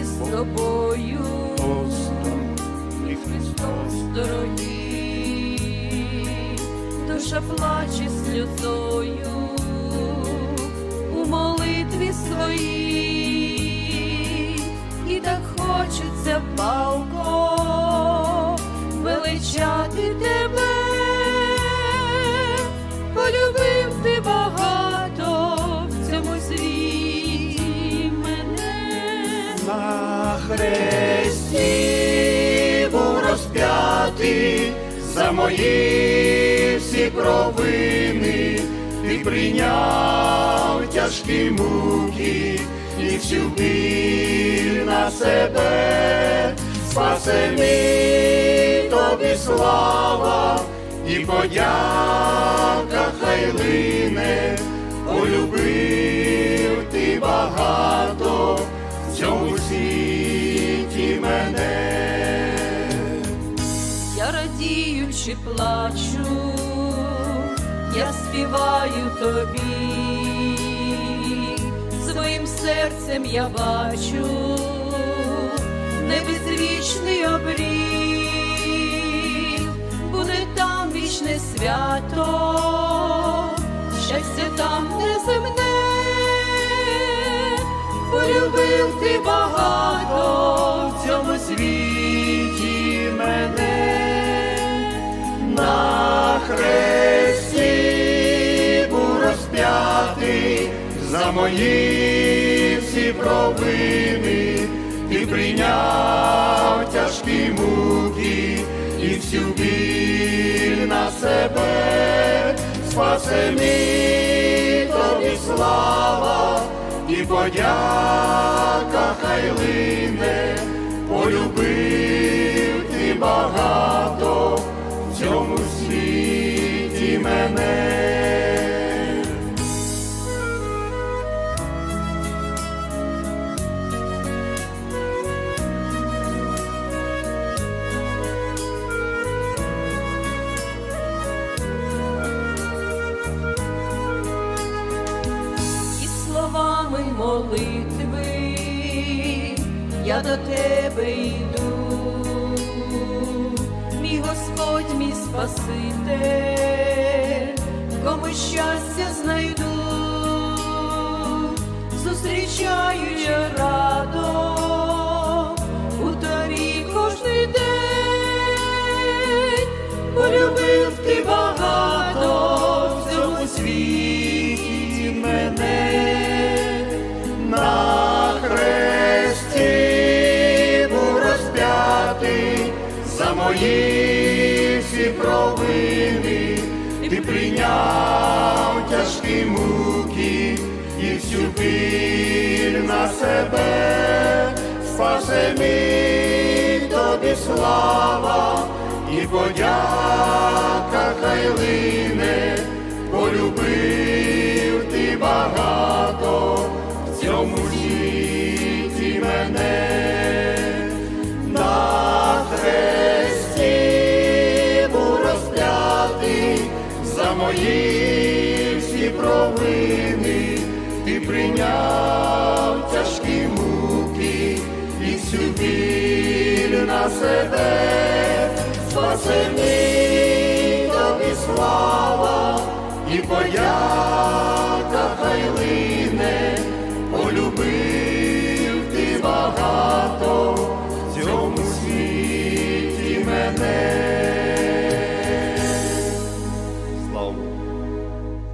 із тобою, і Христос. дорогий, душа плаче сльозою у молитві своїй, і так хочеться палко хресті був розп'ятий за мої всі провини, ти прийняв тяжкі муки і всю біль на себе, спасе мій тобі слава і подяка хай лине, полюбив ти багато в цьому чи плачу, я співаю тобі, своїм серцем я бачу небезвічний обрій, буде там вічне свято, щастя там неземне, полюбив ти багато в цьому світі хресті був розп'ятий за мої всі провини, ти прийняв тяжкі муки і всю біль на себе, спасе мій тобі слава і подяка хай лине, полюбив молитви я до тебе йду, мій Господь, мій Спаситель, кому щастя знайду, мої всі провини, ти прийняв тяжкі муки і всю біль на себе, спасе мій тобі слава і подяка хай мої всі провини, ти прийняв тяжкі муки і всю біль на себе, спаси мій тобі слава і лине,